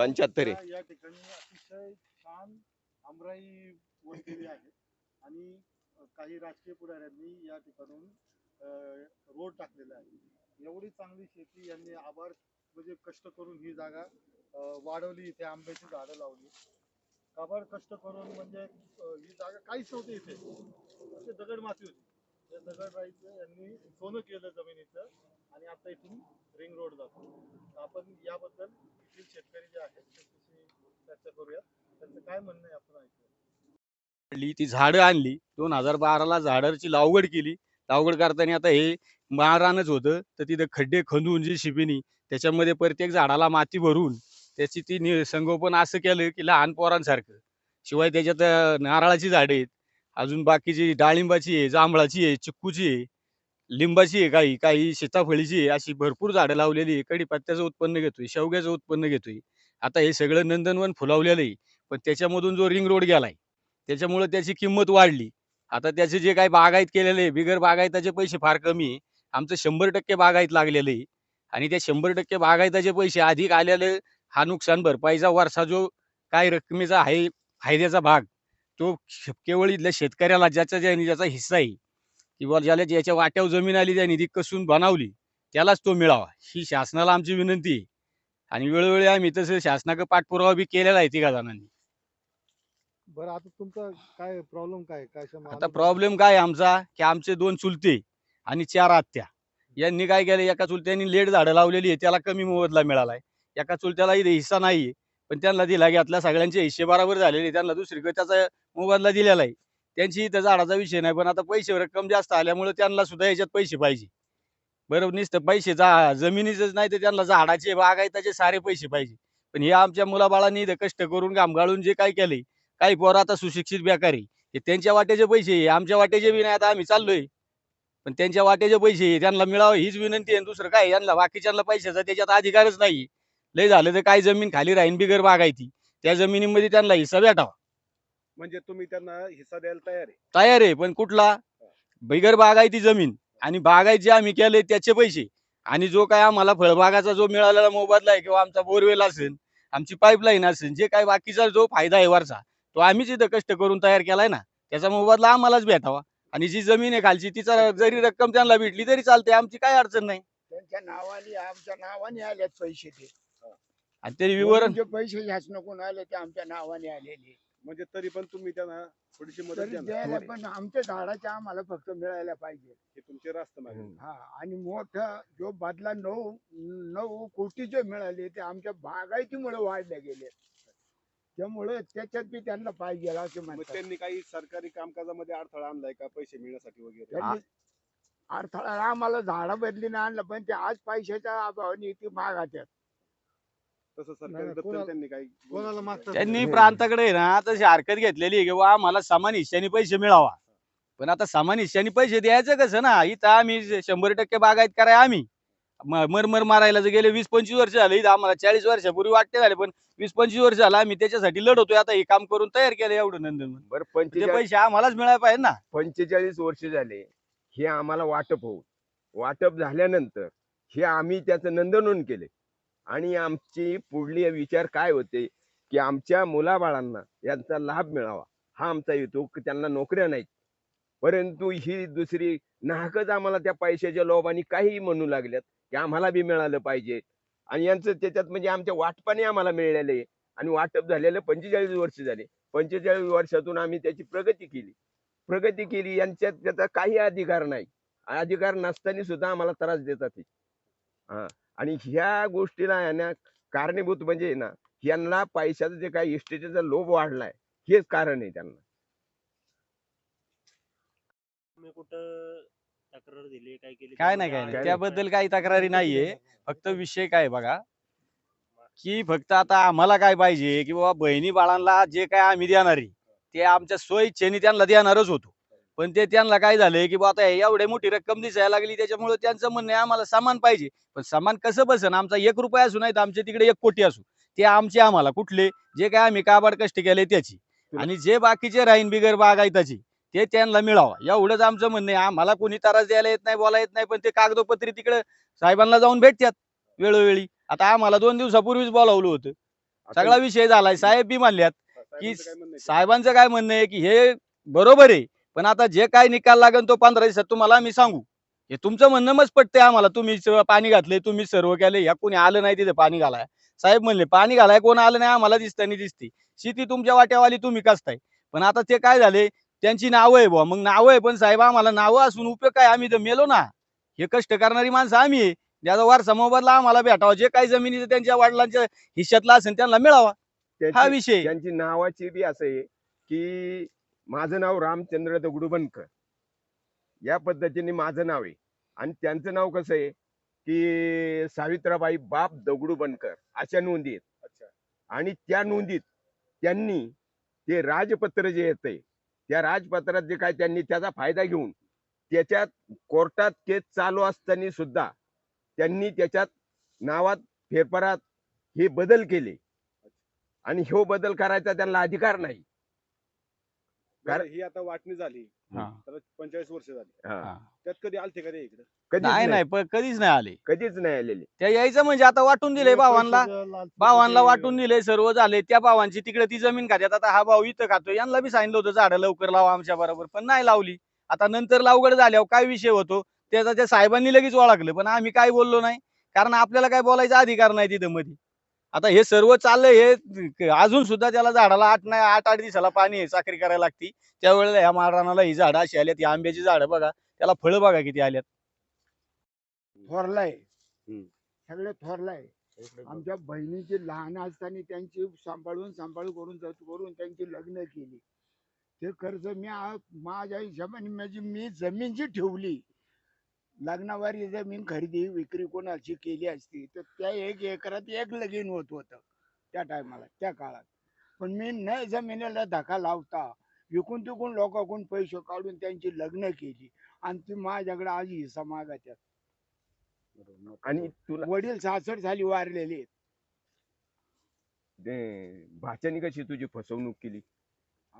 पंच्याहत्तर आहे. या ठिकाणी अतिशय छान आमराई वळलेली आहे. आणि काही राजकीय पुढाऱ्यांनी या ठिकाणून रोड टाकलेला आहे. एवढी चांगली शेती यांनी आभार म्हणजे कष्ट करून ही जागा वाढवली. इथे आंब्याची झाडं लावली. काबाड कष्ट करून म्हणजे ही जागा काहीच नव्हती इथे. दगड माती होती. त्या दगड राहायचं यांनी सोनं केलं जमिनीचं. आणि आता इथून रिंग रोड जातो. आपण याबद्दल इथील शेतकरी जे आहेत त्यांच्याशी चर्चा करूयात त्यांचं काय म्हणणं आहे आपण ऐकूया ती झाडं आणली. दोन हजार बाराला झाडाची लावगड केली. लावगड करताना आता हे मारानच होतं. तर तिथं खड्डे खंदून जी शिपिनी त्याच्यामध्ये प्रत्येक झाडाला माती भरून त्याची ती संगोपन असं केलं की लहान पोरांसारखं. शिवाय त्याच्यात नारळाची झाडं आहेत. अजून बाकीची डाळिंबाची आहे जांभळाची आहे चिक्कूची आहे. लिंबाची आहे काही काही सीताफळीची आहे अशी भरपूर झाडं लावलेली आहे. कडीपत्त्याचं उत्पन्न घेतोय शेवग्याचं उत्पन्न घेतोय. आता हे सगळं नंदनवन फुलावलेलं आहे पण त्याच्यामधून जो रिंग रोड गेलाय त्याच्यामुळे त्याची किंमत वाढली. आता त्याचे जे काही बागायत केलेले आहे बिगर बागायताचे पैसे फार कमी आहे. आमचं शंभर टक्के बागायत लागलेलं आहे. आणि त्या शंभर टक्के बागायताचे पैसे अधिक आलेले हा नुकसान भरपाईचा वारसा जो काय रकमेचा आहे फायद्याचा भाग तो केवळ इथल्या शेतकऱ्याला ज्याचा ज्यानी ज्याचा हिस्सा आहे किंवा ज्याला ज्याच्या वाट्यावर जमीन आली त्याने ती कसून बनवली. त्यालाच तो मिळावा. ही शासनाला आमची विनंती आहे. आणि वेळोवेळी आम्ही तसं शासनाकडे पाठपुरावा बी केलेला आहे तिघा जणांनी. बरं आता तुमचा काय प्रॉब्लेम काय? काय आता प्रॉब्लेम काय आमचा? की आमचे दोन चुलते आणि चार आत्या. यांनी काय केलं? एका चुलत्यांनी लेट झाडं लावलेली आहे त्याला कमी मोबदला मिळालाय. एका चुलत्याला इथे हिस्सा नाही पण त्यांना दिला घेतला सगळ्यांचे हिस्से बरोबर झालेले त्यांना दुसरीकडे त्याचा मोबदला दिलेला आहे. त्यांची इथं झाडाचा विषय नाही पण आता पैसे रक्कम जास्त आल्यामुळे त्यांना सुद्धा याच्यात पैसे पाहिजे. बरोबर नुसतं पैसे जा जमिनीचंच नाही तर त्यांना झाडाचे बागायताचे सारे पैसे पाहिजे. पण हे आमच्या मुलाबाळांनी इथं कष्ट करून काम गाळून जे काय केलंय काही पोरं आता सुशिक्षित बेकारी हे त्यांच्या वाट्याचे पैसे आमच्या वाट्याचे बी नाही आता आम्ही चाललोय. पण त्यांच्या वाट्याचे पैसे त्यांना मिळावं हीच विनंती आहे दुसरं काय यांना बाकीच्यांना पैशाचा त्याच्यात अधिकारच नाही लय झालं तर काय जमीन खाली राहीन बिगर बागायती. त्या जमिनीमध्ये त्यांना हिस्सा भेटावा. म्हणजे तुम्ही त्यांना हिस्सा द्यायला तयार आहे. तयार आहे पण कुठला? बिगर बागायती जमीन आणि बागायत जे आम्ही केले त्याचे पैसे. आणि जो काय आम्हाला फळबागाचा जो मिळालेला मोबदला आहे किंवा आमचा बोरवेल असेल आमची पाईपलाईन असेल जे काय बाकीचा जो फायदा आहे वरचा तो आम्हीच इथं कष्ट करून तयार केलाय ना त्याचा मोबदला आम्हालाच भेटावा. आणि जी जमीन आहे खालची तिचा जरी रक्कम त्यांना भेटली तरी चालते आमची काय अडचण नाही. त्यांच्या नावाने आमच्या नावाने आलेत पैसे ते. आणि ते विवरण जे पैसे शासनाकडून आले ते आमच्या नावाने आलेले. म्हणजे तरी पण तुम्ही त्यांना थोडीशी मदत तरी द्या ना. द्यायला पण आमच्या झाडाच्या आम्हाला फक्त मिळायला पाहिजे. हे तुमचे रास्त मागणी हा आणि मोठं जो बदला नऊ नऊ कोटीचे मिळाले ते आमच्या बागायतीमुळे वाढले गेले. त्यामुळे त्याच्यात बी त्यांना पाहिजे असं मग म्हणतात. त्यांनी काही सरकारी कामकाजामध्ये अडथळा आणलाय का पैसे मिळण्यासाठी वगैरे? त्यांनी अडथळा आम्हाला झाडं बदलीने आणलं पण ते आज पैशाच्या अभावाने ते मागाच्यात तसं नाही, सरकारी दप्तर कोणाला- त्यांनी काही कोणाला मागतात? त्यांनी प्रांताकडे आहे ना तशी हरकत घेतलेली आहे किंवा आम्हाला समान हिश्श्याने पैसे मिळावा. पण आता समान हिश्श्याने पैसे द्यायचं कसं ना इथं आम्ही शंभर टक्के बागायत कराय आम्ही. म- मरमर मारायला जर गेले वीस पंचवीस वर्ष झाले इथं आम्हाला चाळीस वर्षापूर्वी वाटते झाले पण वीस पंचवीस वर्ष झालं आम्ही त्याच्यासाठी लढवतोय आता हे काम करून तयार केलं एवढं नंदन. बरं ते पंचेचाळीस पैसे आम्हालाच मिळायला पाहिजे ना. पंचेचाळीस वर्ष झाले हे आम्हाला वाटप होऊन. वाटप झाल्यानंतर हे आम्ही त्याचं नंदनवन केले आणि आमची पुढली विचार काय होते की आमच्या मुलाबाळांना यांचा लाभ मिळावा. हा आमचा हेतू की त्यांना नोकऱ्या नाहीत. परंतु ही दुसरी नाहकच आम्हाला त्या पैशाच्या लोभाने काही म्हणू लागल्यात की आम्हाला बी मिळालं पाहिजे. आणि यांचं त्याच्यात म्हणजे आमच्या वाटपाने आम्हाला मिळालेलं आहे. आणि वाटप झालेलं पंचेचाळीस वर्ष झाले. पंचेचाळीस वर्षातून आम्ही त्याची प्रगती केली. प्रगती केली यांच्यात त्याचा काही अधिकार नाही. अधिकार नसताना सुद्धा आम्हाला त्रास देतात हा. आणि ह्या गोष्टीला यांना कारणीभूत म्हणजे ना यांना पैशाचं जे काही इस्टेटीचा लोभ वाढलाय हेच कारण आहे त्यांना. तुम्ही कुठं तक्रार दिली काय केली? काय नाही काय नाही. त्याबद्दल काही तक्रारी नाहीये. फक्त विषय काय बघा की फक्त आता आम्हाला काय पाहिजे की बाबा बहिणी बाळांना जे काय आम्ही देणार ते आमच्या स्वइच्छेने त्यांना देणारच होतो. पण ते त्यांना काय झालंय की बाबा आता एवढे मोठी रक्कम दिसायला लागली त्याच्यामुळे त्यांचं म्हणणं आहे आम्हाला सामान पाहिजे. पण सामान कसं बसन आमचा एक रुपया असू नाही तर आमच्या तिकडे एक कोटी असू. ते आमचे आम्हाला कुठले? जे काय आम्ही काबाड कष्ट केले त्याची. आणि जे बाकीचे राहीन बिगर बागायताची ते त्यांना मिळावं. एवढंच आमचं म्हणणं आहे. आम्हाला कोणी त्रास द्यायला येत नाही बोला येत नाही पण ते कागदोपत्री तिकडे साहेबांना जाऊन भेटतात वेळोवेळी. आता आम्हाला दोन दिवसापूर्वीच बोलावलं होतं. सगळा विषय झालाय. साहेब बी म्हणणं आहे? साहेबांचं काय म्हणणं आहे की हे बरोबर आहे. पण आता जे काय निकाल लागेल तो पंधरा दिवसात तुम्हाला मी सांगू. हे तुमचं म्हणणं मच पटतंय आम्हाला. तुम्ही पाणी घातले तुम्ही सर्व केले ह्या कोणी आलं नाही तिथे पाणी घालाय. साहेब म्हणले पाणी घालाय कोण आलं नाही आम्हाला दिसतानी दिसते शेती तुमच्या वाट्यावाली तुम्ही कसताय? पण आता ते काय झाले त्यांची नावं आहे बुवा. मग नावं आहे पण साहेब आम्हाला नावं असून उपयोग काय? आम्ही तर मेलो ना. हे कष्ट करणारी माणसं आम्ही आहे. ज्याचा वारसा मोबदला आम्हाला भेटावा जे काही जमिनी त्यांच्या वडिलांच्या हिश्श्यातला असेल त्यांना मिळावा. हा विषय. त्यांची नावाची बी असं आहे की माझं नाव रामचंद्र दगडू बनकर या पद्धतीने माझं नाव आहे. आणि त्यांचं नाव कसं आहे? की सावित्राबाई बाप दगडू बनकर अशा नोंदी आहेत. आणि त्या नोंदीत त्यांनी ते राजपत्र जे येतंय त्या राजपत्रात जे काय त्यांनी त्याचा फायदा घेऊन त्याच्यात कोर्टात केस चालू असताना सुद्धा त्यांनी त्याच्यात नावात फेरफारात हे बदल केले. आणि ह्यो बदल करायचा त्यांना अधिकार नाही. बरं, ही आता वाटणी झाली. हा. तर पंचेचाळीस वर्ष झाली. हा. त्यात कधी आलते का रे इकडे? कधीच नाही नाही. नाही पण कधीच नाही आले. कधीच नाही आलेले. त्या यायचं म्हणजे आता वाटून दिले भावांना. भावांना वाटून दिले सर्व झाले. त्या भावांची तिकडे ती जमीन खात्यात. आता हा भाऊ इथं खातो यांना बी सांगितलं होतं झाडं लवकर लावा आमच्या बरोबर. पण नाही लावली. आता नंतर लावगड झाल्यावर काय विषय होतो? त्याचा त्या साहेबांनी लगेच ओळखलं. पण आम्ही काय बोललो नाही? कारण आपल्याला काय बोलायचा अधिकार नाही तिथं मध्ये आता हे सर्व चाललंय हे अजून सुद्धा त्याला झाडाला आठ नाही आठ आठ दिवसाला पाणी चाकरी करायला लागती. त्यावेळेला ह्या माळरानाला ही झाडं अशी आल्यात ही आंब्याची झाडं बघा त्याला फळं बघा किती आल्यात. थोरलाय. सगळे थोरलाय. आमच्या बहिणीची लहान असताना त्यांची सांभाळून सांभाळ करून करून त्यांची लग्न केली. ते कर्ज मी माझ्या हिशोबाने म्हणजे मी जमीन जी ठेवली. लग्नावारी जमीन खरेदी विक्री कोणाची केली असती तर त्या एक एकरात एक लगीन होत होतं त्या टायमाला त्या काळात. पण मी न जमिनीला धक्का लावता विकून तिकून लोकांकडून पैसे काढून त्यांची लग्न केली. आणि ती माझ्याकडे आज हिस्सा मागायच्यात आणि तुला वडील सासर झाली वारलेले. भाच्यानी कशी तुझी फसवणूक केली?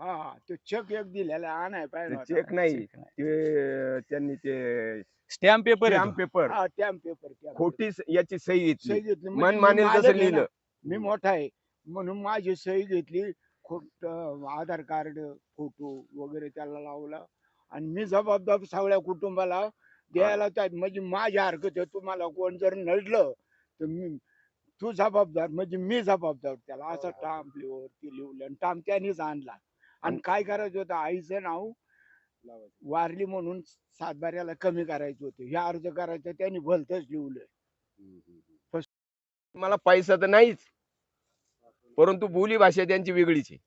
हा तो चेक एक दिलेला आणाय पाहिजे होता. चेक नाही. ते त्यांनी ते स्टॅम्प पेपर स्टॅम्प पेपर हा स्टॅम्प पेपर केला. खोटी स- याची सही सही घेतली. घेतली मन म्हणजे मी मानेल मालक तसं आहे ना. लिहिलं. मी मोठा आहे. म्हणून माझी सही घेतली. खोट आधार कार्ड फोटो वगैरे त्याला लावला. आणि मी जबाबदार सगळ्या कुटुंबाला द्यायला त्या म्हणजे माझ्या हरकत आहे तुम्हाला कोण जर नडलं तर मी तू जबाबदार म्हणजे मी जबाबदार त्याला. असं टांप वरती लिहलं आणि टांप त्यानेच आणला. आणि काय करायचं होतं? आईचं नाव वारली म्हणून सातबाऱ्याला कमी करायचं होतं. हे अर्ज करायचं त्यांनी भलतच लिहलंय. मला पैसा तर नाहीच परंतु बोली भाषा त्यांची वेगळीच आहे.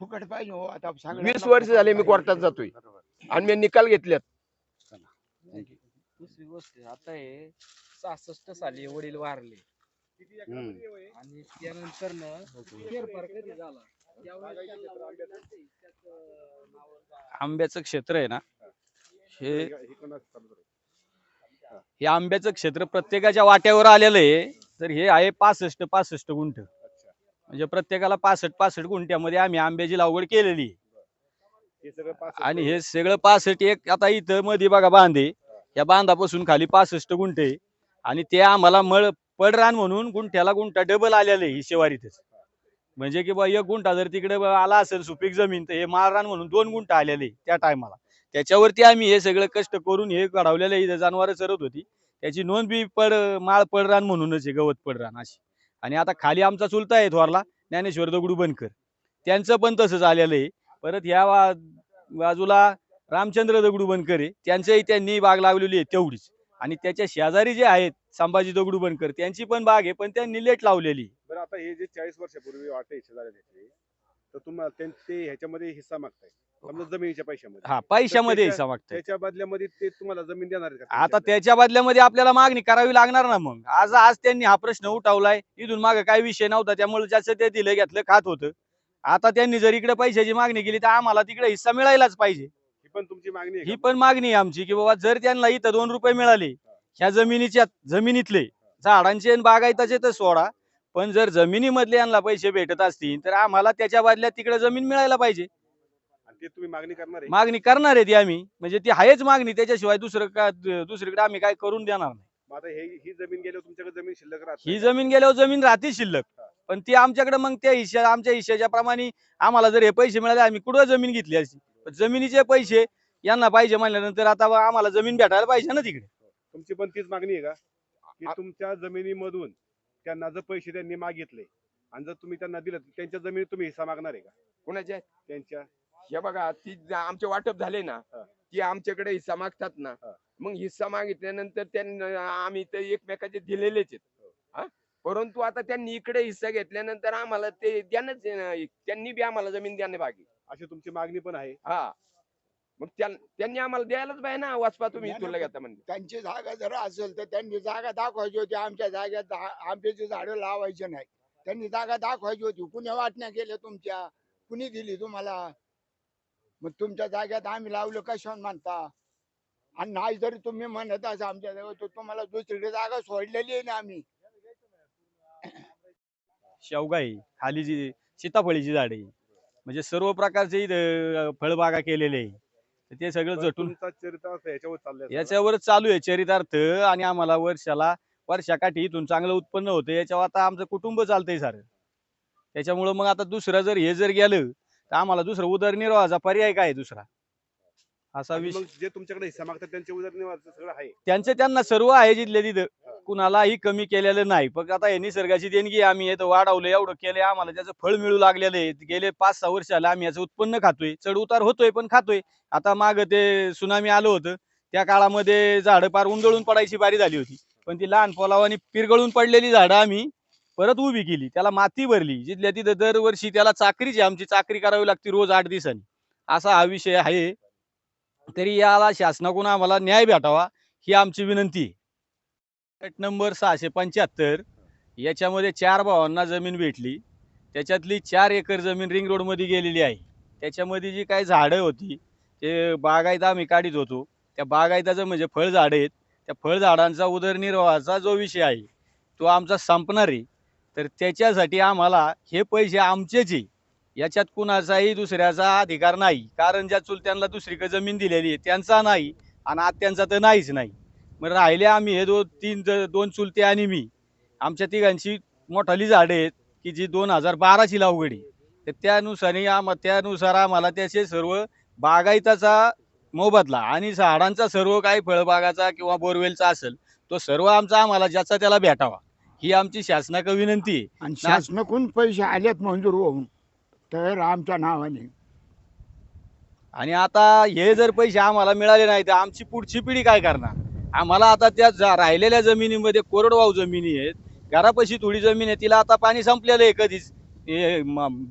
फुकट पाहिजे हो आता वीस सगळ्यांना वर्ष झाले मी. कोर्टात जातोय. आणि मी निकाल घेतल्यात. दुसरी गोष्ट आता हे सहासष्ट साली वडील वारले. आणि त्यानंतर न फेरफार कधी झाला? आंब्याचं. क्षेत्र आहे ना हे हे- आंब्याचं क्षेत्र प्रत्येकाच्या वाट्यावर आलेलं आहे तर हे आहे पासष्ट पासष्ट गुंठ. म्हणजे प्रत्येकाला पासष्ट पासष्ट गुंठ्यामध्ये आम्ही आंब्याची लागवड केलेली आहे. हे आणि हे सगळं पासष्ट एक आता इथं मध्ये बघा बांधे या बांधापासून खाली पासष्ट गुंठे. आणि ते आम्हाला मळ पडरान म्हणून गुंठ्याला गुंठा डबल आलेलं आहे ही शेवारीतच म्हणजे की बा एक गुंठा जर तिकडे आला असेल सुपीक जमीन तर हे माळरान म्हणून दोन गुंठा आलेले त्या टायमाला त्याच्यावरती आम्ही हे सगळं कष्ट करून हे घडवलेलं आहे. इथं जनावरं चरत होती. त्याची नोंद बी पड माळ पडरान म्हणूनच आहे गवत पडरान अशी. आणि आता खाली आमचा चुलता आहे थोरला ज्ञानेश्वर दगडू बनकर त्यांचं पण तसंच आलेलं आहे. परत ह्या बाजूला रामचंद्र दगडू बनकर आहे. त्यांचंही त्यांनी बाग लावलेली आहे तेवढीच. आणि त्याच्या शेजारी जे आहेत संभाजी दगडू बनकर त्यांची पण बाग आहे पण त्यांनी लेट लावलेली. बरं आता हे जे चाळीस वर्षापूर्वी वाटे त्याचे तर तुम्हाला ह्याच्यामध्ये हिस्सा मागताय. समजा जमिनीच्या पैशामध्ये. हा पैशामध्ये हिस्सा मागताय. त्याच्या बदल्यामध्ये ते तुम्हाला जमीन देणार आहेत का? आता त्याच्या बदल्यामध्ये आपल्याला मागणी करावी लागणार ना मग. आज आज त्यांनी हा प्रश्न उठवलाय. इथून मागे काही विषय नव्हता त्यामुळे ज्याचं ते दिलं घेतलं खात होतं. आता त्यांनी जर इकडे पैशाची मागणी केली तर आम्हाला तिकडे हिस्सा मिळायलाच पाहिजे. ही पण तुमची मागणी आहे ही का? पण मागणी आहे आमची की बाबा जर त्यांना इथं दोन रुपये मिळाले ह्या जमिनीच्या जमिनीतले झाडांचे बागायताचे तर सोडा पण जर जमिनीमधले यांना पैसे भेटत असतील तर आम्हाला त्याच्या बदल्यात तिकडे जमीन मिळायला पाहिजे. आणि ते तुम्ही मागणी करणार आहे? मागणी करणार आहे ती आम्ही. म्हणजे ती आहेच मागणी त्याच्याशिवाय दुसरं का दुसरीकडे आम्ही काय करून देणार नाही. मग आता हे ही जमीन गेल्यावर तुमच्याकडे जमीन शिल्लक राहत ही जमीन गेल्यावर जमीन राहते शिल्लक. पण ती आमच्याकडे मग त्या हिशा आमच्या हिश्श्याच्या प्रमाणे आम्हाला जर हे पैसे मिळाले आम्ही कुठं जमीन घेतली असती पण जमिनीचे पैसे यांना पाहिजे म्हणल्यानंतर आता आम्हाला जमीन भेटायला पाहिजे ना तिकडे. तुमची पण तीच मागणी आहे का? की तुमच्या जमिनीमधून त्यांना जर पैसे त्यांनी मागितले आणि जर तुम्ही त्यांना दिलं तर त्यांच्या जमिनीत तुम्ही हिस्सा मागणार आहे का? कोणाच्या त्यांच्या? हे बघा ती ज- आमचे वाटप झाले ना हा. ती आमच्याकडे हिस्सा मागतात ना हा. मग हिस्सा मागितल्यानंतर त्यांना आम्ही तर एकमेकाचे दिलेलेच आहेत. हा? परंतु आता त्यांनी इकडे हिस्सा घेतल्यानंतर आम्हाला ते द्यानच त्यांनी बी आम्हाला जमीन द्याने बाकी अशी तुमची मागणी पण आहे? हा. मग त्यां- त्यांनी आम्हाला द्यायलाच पाहिजे ना वाचपा तुम्ही द्या ना तुला पण. घेता म्हणजे त्यांची जागा जर असेल तर त्यांनी जागा दाखवायची होती आमच्या जागेत झा- आंब्याची झाडं लावायचे नाही त्यांनी जागा दाखवायची होती. कुणी वाटण्या केल्या तुमच्या? कुणी दिली तुम्हाला? मग तुमच्या जागेत आम्ही लावलं कशावर म्हणता? आणि नाही जरी तुम्ही म्हणत असा आमच्या जवळ तर तुम्हाला दुसरीकडे जागा सोडलेली आहे ना आम्ही. शेवगाई खाली जी सीताफळीची झाडे म्हणजे सर्व प्रकारचे इथं फळबागा केलेले आहे. तर ते सगळं पण झटून तुमचा चरित्र असं याच्यावर चाललंय याच्यावरच चालू आहे चरितार्थ आणि आम्हाला वर्षाला वर्षाकाठी इथून चांगलं उत्पन्न होतं. याच्यावर आता आमचं कुटुंब चालतंय सारं. त्याच्यामुळं मग आता दुसरं जर हे जर गेलं तर आम्हाला दुसरं उदरनिर्वाहाचा पर्याय काय आहे दुसरा? असा विषय मग जे तुमच्याकडे हिस्सा मागतात त्यांचे उदरनिर्वाहाचं सगळं आहे. त्यांचं त्यांना सर्व आहे जिथले तिथं कुणालाही कमी केलेलं नाही. फक्त आता हे निसर्गाची देणगी आहे. आम्ही इथं वाढवलं एवढं केलंय. आम्हाला त्याचं फळ मिळू लागलेलं आहे. गेले पाच सहा वर्ष आले आम्ही याचं उत्पन्न खातोय. चढ उतार होतोय पण खातोय. आता माग ते सुनामी आलं होतं. त्या काळामध्ये झाडं पार उंदळून पडायची बारी झाली होती. पण ती लहान पोलावानी पिरगळून पडलेली झाडं आम्ही परत उभी केली. त्याला माती भरली. जिथल्या तिथं दरवर्षी त्याला चाकरीची आमची चाकरी करावी लागते रोज आठ दिवसांनी. असा हा विषय आहे. तरी याला शासनाकडून आम्हाला न्याय भेटावा ही आमची विनंती गट नंबर सहाशे पंच्याहत्तर याच्यामध्ये चार भावांना जमीन भेटली. त्याच्यातली चार एकर जमीन रिंग रोडमध्ये गेलेली आहे. त्याच्यामध्ये जी काही झाडं होती ते बागायता आम्ही काढीत होतो. त्या बागायताचं म्हणजे फळझाडं आहेत. त्या फळझाडांचा उदरनिर्वाहाचा जो विषय आहे तो आमचा संपणार आहे. तर त्याच्यासाठी आम्हाला हे पैसे आमचेच आहे. याच्यात कुणाचाही दुसऱ्याचा अधिकार नाही. कारण ज्या चुलत्यांना दुसरीकडे जमीन दिलेली आहे त्यांचा नाही आणि आत्यांचा तर नाहीच नाही. मग राहिले आम्ही हे दोन तीन ज- दोन चुलते आणि मी. आमच्या तिघांची मोठाली झाडं आहेत की जी दोन हजार बाराची लावगडी तर त्यानुसार आम त्यानुसार आम्हाला त्याचे सर्व बागायताचा मोबदला आणि झाडांचा सर्व काही फळबागाचा किंवा बोरवेलचा असेल तो सर्व आमचा आम्हाला ज्याचा त्याला भेटावा. ही आमची शासनाक विनंती आहे. आणि शासनाकडून पैसे आलेत मंजूर होऊन तर आमच्या नावाने. आणि आता हे जर पैसे आम्हाला मिळाले नाही तर आमची पुढची पिढी काय करणार? आम्हाला आता त्या जा- राहिलेल्या जमिनीमध्ये कोरडवाहू जमिनी आहेत. घरापाशी थोडी जमीन आहे तिला आता पाणी संपलेलं आहे कधीच.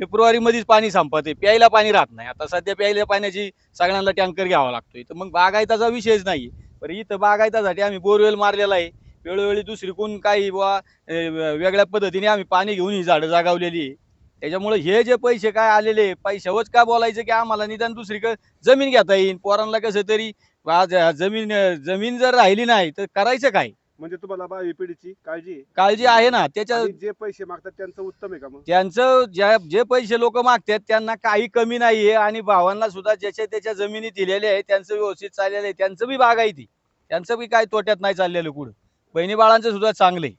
फेब्रुवारी मध्येच पाणी संपत आहे प्यायला पाणी राहत नाही. आता सध्या प्यायला पाण्याची सगळ्यांना टँकर घ्यावा लागतोय. तर मग बागायताचा विषयच नाही पण इथं बागायतासाठी आम्ही बोरवेल मारलेला आहे. वेळोवेळी दुसरी कोण काही बुवा वेगळ्या पद्धतीने आम्ही पाणी घेऊन ही झाडं जागावलेली आहे. त्याच्यामुळे हे जे पैसे काय आलेले पैशावरच का बोलायचं की आम्हाला निदान दुसरीकडे जमीन घेता येईल पोरांना कसं तरी आज जमीन जमीन जर राहिली नाही तर करायचं काय? म्हणजे तुम्हाला भावी पिढीची काळजी आहे. काळजी आहे ना. त्याच्या आणि जे पैसे मागतात त्यांचं उत्तम आहे का मग? त्यांचं ज्या जे पैसे लोक मागतात त्यांना काही कमी नाहीये आणि भावांना सुद्धा ज्याच्या त्याच्या जमिनी दिलेल्या आहे त्यांचं व्यवस्थित चाललेलं आहे त्यांचं बी बागायती त्यांचं बी काय तोट्यात नाही चाललेलं कुठं. बहिणी बाळांचं सुद्धा चांगलं आहे.